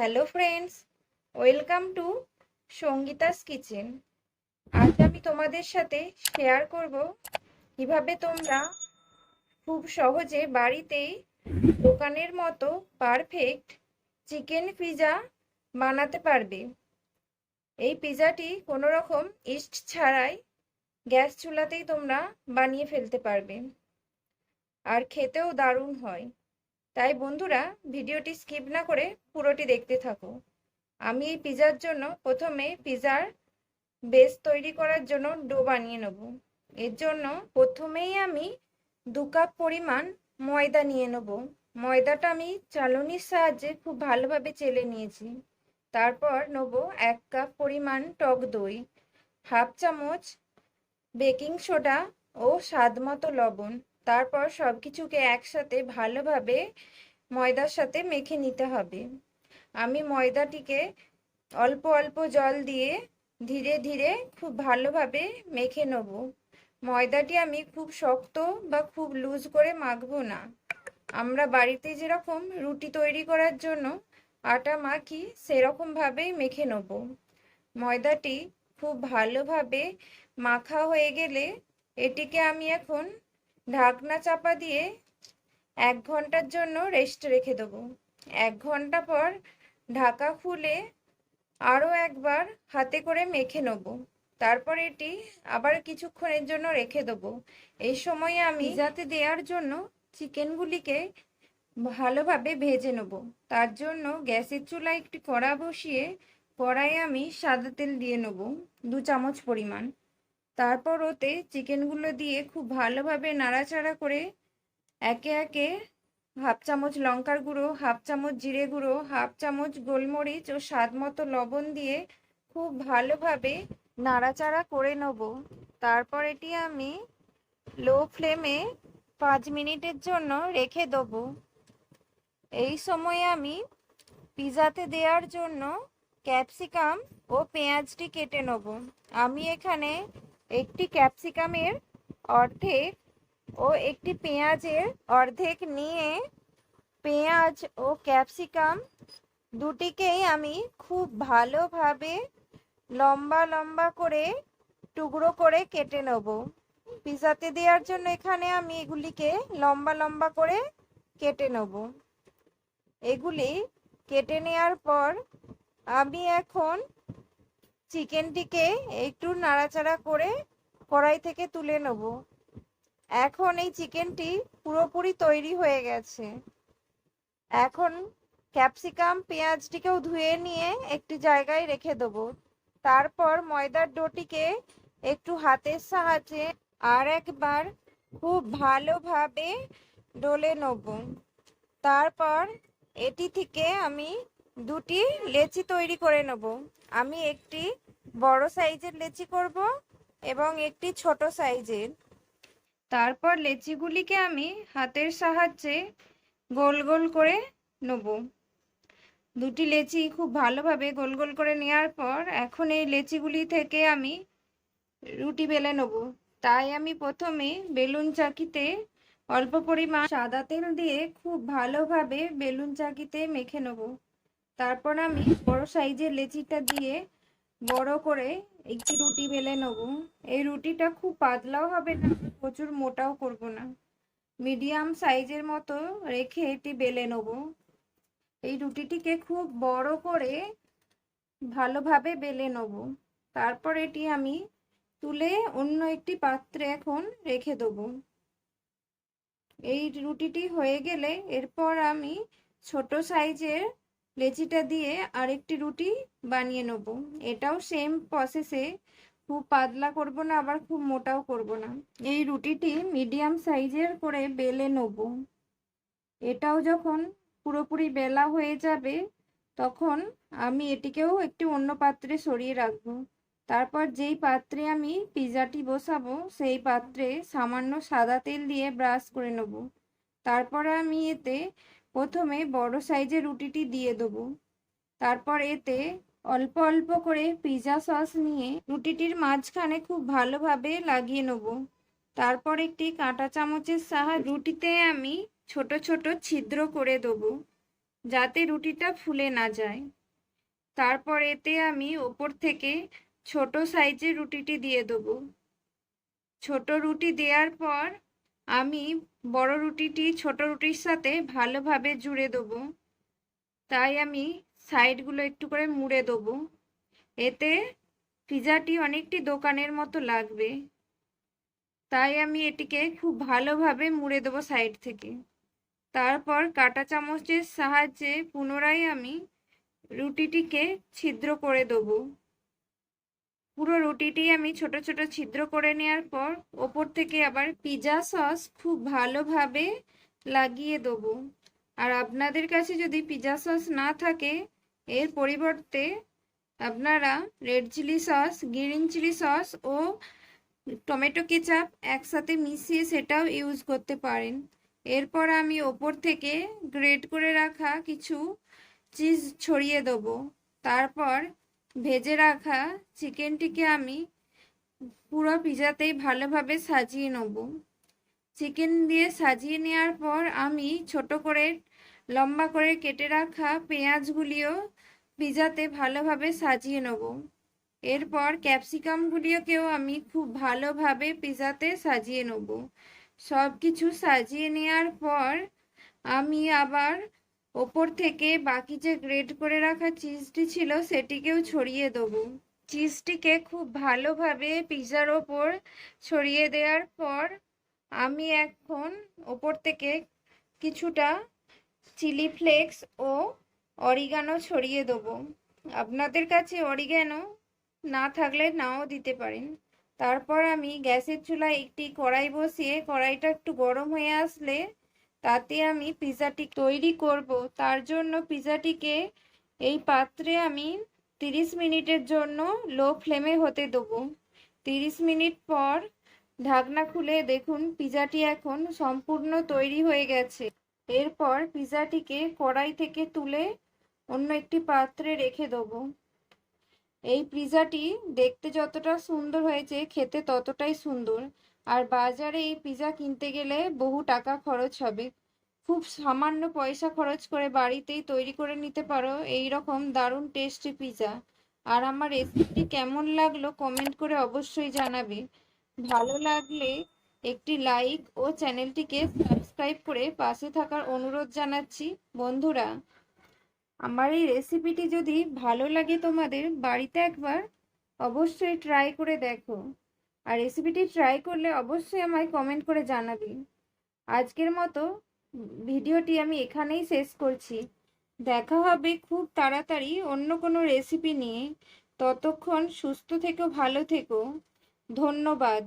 Hello friends welcome to Sangeeta's kitchen আজ আমি তোমাদের সাথে শেয়ার করব কীভাবে তোমরা খুব সহজে বাড়িতেই দোকানের মতো পারফেক্ট চিকেন পিৎজা বানাতে পারবে। এই পিৎজাটি কোনো রকম ইস্ট ছাড়াই গ্যাস চুলাতেই তোমরা বানিয়ে ফেলতে পারবে। আর খেতেও দারুণ হয়। তাই বন্ধুরা ভিডিওটি স্কিপ না করে পুরোটি দেখতে থাকো। আমি এই পিজার জন্য প্রথমে পিজার বেস তৈরি করার জন্য ডো বানিয়ে নেব। এর জন্য প্রথমেই আমি দু কাপ পরিমাণ ময়দা নিয়ে নেব। ময়দাটা আমি চালনির সাহায্যে খুব ভালোভাবে চেলে নিয়েছি। তারপর নেব এক কাপ পরিমাণ টক দই, হাফ চামচ বেকিং সোডা ও স্বাদ মতো লবণ। তারপর সব কিছুকে একসাথে ভালোভাবে ময়দার সাথে মেখে নিতে হবে। আমি ময়দাটিকে অল্প অল্প জল দিয়ে ধীরে ধীরে খুব ভালোভাবে মেখে নেব। ময়দাটি আমি খুব শক্ত বা খুব লুজ করে মাখবো না। আমরা বাড়িতে যেরকম রুটি তৈরি করার জন্য আটা মাখি, সেরকমভাবেই মেখে নেব। ময়দাটি খুব ভালোভাবে মাখা হয়ে গেলে এটিকে আমি এখন ঢাকনা চাপা দিয়ে এক ঘণ্টার জন্য রেস্ট রেখে দেবো। এক ঘণ্টা পর ঢাকা খুলে আরও একবার হাতে করে মেখে নেব। তারপর এটি আবার কিছুক্ষণের জন্য রেখে দেবো। এই সময়ে আমি যাতে দেওয়ার জন্য চিকেনগুলিকে ভালোভাবে ভেজে নেব। তার জন্য গ্যাসের চুলায় একটি কড়া বসিয়ে কড়াইয়ে আমি সাদা তেল দিয়ে নেব। দু চামচ পরিমাণ। তারপর ওতে চিকেনগুলো দিয়ে খুব ভালোভাবে নাড়াচাড়া করে একে একে হাফ চামচ লঙ্কার গুঁড়ো, হাফ চামচ জিরে গুঁড়ো, হাফ চামচ গোলমরিচ ও স্বাদ মতো লবণ দিয়ে খুব ভালোভাবে নাড়াচাড়া করে নেব। তারপর এটি আমি লো ফ্লেমে পাঁচ মিনিটের জন্য রেখে দেবো। এই সময় আমি পিজাতে দেওয়ার জন্য ক্যাপসিকাম ও পেঁয়াজটি কেটে নেব। আমি এখানে একটি ক্যাপসিকামের অর্ধেক ও একটি পেঁয়াজের অর্ধেক নিয়ে পেঁয়াজ ও ক্যাপসিকাম দুটিকেই আমি খুব ভালোভাবে লম্বা লম্বা করে টুকরো করে কেটে নেব। পিজাতে দেওয়ার জন্য এখানে আমি এগুলিকে লম্বা লম্বা করে কেটে নেব। এগুলি কেটে নেওয়ার পর আমি এখন চিকেনটিকে একটু নাড়াচাড়া করে কড়াই থেকে তুলে নেব। এখন এই চিকেনটি পুরোপুরি তৈরি হয়ে গেছে। এখন ক্যাপসিকাম পেঁয়াজটিকেও ধুয়ে নিয়ে একটি জায়গায় রেখে দেবো। তারপর ময়দার ডোটিকে একটু হাতের সাহায্যে আর একবার খুব ভালোভাবে ডলে নেব। তারপর এটি থেকে আমি দুটি লেচি তৈরি করে নেব। আমি একটি বড় সাইজের লেচি করব এবং একটি ছোট সাইজের। তারপর লেচিগুলিকে আমি হাতের সাহায্যে গোল গোল করে নেব। দুটি লেচি খুব ভালোভাবে গোল গোল করে নেওয়ার পর এখন এই লেচিগুলি থেকে আমি রুটি বেলে নেব। তাই আমি প্রথমে বেলুন চাকিতে অল্প পরিমাণ সাদা তেল দিয়ে খুব ভালোভাবে বেলুন চাকিতে মেখে নেব। তারপর আমি বড় সাইজের লেচিটা দিয়ে বড় করে একটি রুটি বেলে নেব। এই রুটিটা খুব পাতলাও হবে না, প্রচুর মোটাও করব না। মিডিয়াম সাইজের মতো রেখে এটি বেলে নেব। এই রুটিটিকে খুব বড় করে ভালোভাবে বেলে নেব। তারপর এটি আমি তুলে অন্য একটি পাত্রে এখন রেখে দেবো। এই রুটিটি হয়ে গেলে এরপর আমি ছোট সাইজের লেচিটা দিয়ে আরেকটি রুটি বানিয়ে নেব। এটাও সেম প্রসেসে খুব পাতলা করব না, আবার খুব মোটাও করব না। এই রুটিটি মিডিয়াম সাইজের করে বেলে নেব। এটাও যখন পুরোপুরি বেলা হয়ে যাবে, তখন আমি এটিকেও একটি অন্য পাত্রে সরিয়ে রাখব। তারপর যেই পাত্রে আমি পিৎজাটি বসাবো, সেই পাত্রে সামান্য সাদা তেল দিয়ে ব্রাশ করে নেব। তারপরে আমি এতে প্রথমে বড় সাইজের রুটিটি দিয়ে দেবো। তারপর এতে অল্প অল্প করে পিৎজা সস নিয়ে রুটিটির মাঝখানে খুব ভালোভাবে লাগিয়ে নেব। তারপর একটি কাঁটা চামচের সাহায্যে রুটিতে আমি ছোট ছোট ছিদ্র করে দেবো, যাতে রুটিটা ফুলে না যায়। তারপর এতে আমি ওপর থেকে ছোট সাইজের রুটিটি দিয়ে দেবো। ছোট রুটি দেওয়ার পর আমি বড় রুটিটি ছোট রুটির সাথে ভালোভাবে জুড়ে দেবো। তাই আমি সাইডগুলো একটু করে মুড়ে দেবো। এতে পিজাটি অনেকটি দোকানের মতো লাগবে। তাই আমি এটিকে খুব ভালোভাবে মুড়ে দেবো সাইড থেকে। তারপর কাঁটা চামচের সাহায্যে পুনরায় আমি রুটিটিকে ছিদ্র করে দেবো। পুরো রুটিটি আমি ছোট ছোট ছিদ্র করে নেওয়ার পর ওপর থেকে আবার পিৎজা সস খুব ভালোভাবে লাগিয়ে দেবো। আর আপনাদের কাছে যদি পিৎজা সস না থাকে, এর পরিবর্তে আপনারা red chilli sauce, green chilli sauce ও টমেটো কেচাপ একসাথে মিশিয়ে সেটাও ইউজ করতে পারেন। এরপর আমি ওপর থেকে গ্রেট করে রাখা কিছু চিজ ছড়িয়ে দেবো। তারপর ভেজে রাখা চিকেনটিকে আমি পুরো পিজাতেই ভালোভাবে সাজিয়ে নেব। চিকেন দিয়ে সাজিয়ে নেওয়ার পর আমি ছোট করে, লম্বা করে কেটে রাখা পেঁয়াজগুলিও পিজাতে ভালোভাবে সাজিয়ে নেব। এরপর ক্যাপসিকামগুলিওকেও আমি খুব ভালোভাবে পিজাতে সাজিয়ে নেব। সব কিছু সাজিয়ে নেওয়ার পর আমি আবার ওপর থেকে বাকি যে গ্রেড করে রাখা চিজটি ছিল সেটিকেও ছড়িয়ে দেবো। চিজটিকে খুব ভালোভাবে পিৎজার ওপর ছড়িয়ে দেওয়ার পর আমি এখন ওপর থেকে কিছুটা চিলি ফ্লেক্স ও অরিগানো ছড়িয়ে দেবো। আপনাদের কাছে অরিগানো না থাকলে নাও দিতে পারেন। তারপর আমি গ্যাসের চুলায় একটি কড়াই বসিয়ে কড়াইটা একটু গরম হয়ে আসলে তাতে আমি পিৎজাটি তৈরি করব। তার জন্য পিৎজাটিকে এই পাত্রে আমি তিরিশ মিনিটের জন্য লো ফ্লেমে হতে দেবো। তিরিশ মিনিট পর ঢাকনা খুলে দেখুন পিৎজাটি এখন সম্পূর্ণ তৈরি হয়ে গেছে। এরপর পিৎজাটিকে কড়াই থেকে তুলে অন্য একটি পাত্রে রেখে দেবো। এই পিৎজাটি দেখতে যতটা সুন্দর হয়েছে, খেতে ততটাই সুন্দর। আর বাজারে এই পিৎজা কিনতে গেলে বহু টাকা খরচ হবে। খুব সামান্য পয়সা খরচ করে বাড়িতেই তৈরি করে নিতে পারো এই রকম দারুণ টেস্টি পিৎজা আর আমার রেসিপিটি কেমন লাগল কমেন্ট করে অবশ্যই জানাবে। ভালো লাগলে একটি লাইক ও চ্যানেলটিকে সাবস্ক্রাইব করে পাশে থাকার অনুরোধ জানাচ্ছি। বন্ধুরা, আমার এই রেসিপিটি যদি ভালো লাগে তোমাদের বাড়িতে একবার, অবশ্যই ট্রাই করে দেখো। আর রেসিপিটি ট্রাই করলে অবশ্যই আমায় কমেন্ট করে জানাবি। আজকের মতো ভিডিওটি আমি এখানেই শেষ করছি। দেখা হবে খুব তাড়াতাড়ি অন্য কোনো রেসিপি নিয়ে। ততক্ষণ সুস্থ থেকো, ভালো থেকো। ধন্যবাদ।